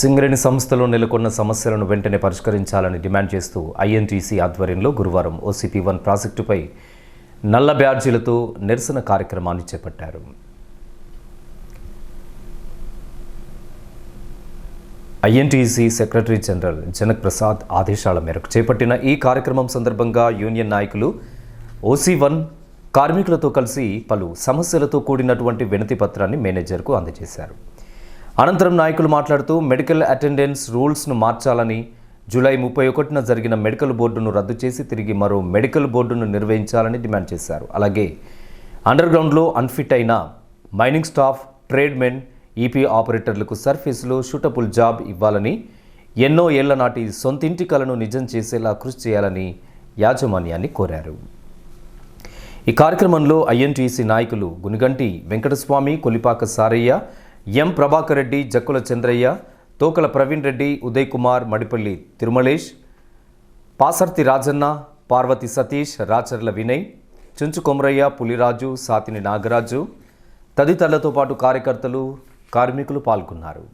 సింగరేణి సంస్థలో నెలకొన్న సమస్యలను వెంటనే పరిష్కరించాలని డిమాండ్ చేస్తూ ఐఎన్టీసీ ఆధ్వర్యంలో గురువారం ఓసీపీ వన్ ప్రాజెక్టుపై నల్ల బ్యాడ్జీలతో నిరసన కార్యక్రమాన్ని చేపట్టారు. INTC secretary general Janak Prasad ఆదేశాల మేరకు చేపట్టిన ఈ కార్యక్రమం సందర్భంగా యూనియన్ నాయకులు ఓసీ వన్ కార్మికులతో కలిసి పలు సమస్యలతో కూడినటువంటి వినతి పత్రాన్ని మేనేజర్కు అందజేశారు. అనంతరం నాయకులు మాట్లాడుతూ మెడికల్ అటెండెన్స్ రూల్స్ను మార్చాలని జూలై ముప్పై ఒకటిన జరిగిన మెడికల్ బోర్డును రద్దు చేసి తిరిగి మరో మెడికల్ బోర్డును నిర్వహించాలని డిమాండ్ చేశారు. అలాగే అండర్ గ్రౌండ్లో అన్ఫిట్ అయిన మైనింగ్ స్టాఫ్ ట్రేడ్మెన్ ఈపీ ఆపరేటర్లకు సర్ఫీసులో షూటబుల్ జాబ్ ఇవ్వాలని ఎన్నో ఏళ్ళ నాటి సొంతింటి కలను నిజం చేసేలా కృషి చేయాలని యాజమాన్యాన్ని కోరారు. ఈ కార్యక్రమంలో ఐఎన్టీసీ నాయకులు గునిగంటి వెంకటస్వామి కొలిపాక సారయ్య ఎం ప్రభాకర్ రెడ్డి జక్కుల చంద్రయ్య తోకల ప్రవీణ్ రెడ్డి ఉదయ్ కుమార్ మడిపల్లి తిరుమలేష్ పాసర్తి రాజన్న పార్వతి సతీష్ రాచర్ల వినయ్ చుంచు కొమరయ్య పులిరాజు సాతిని నాగరాజు తదితరులతో పాటు కార్యకర్తలు కార్మికులు పాల్గొన్నారు.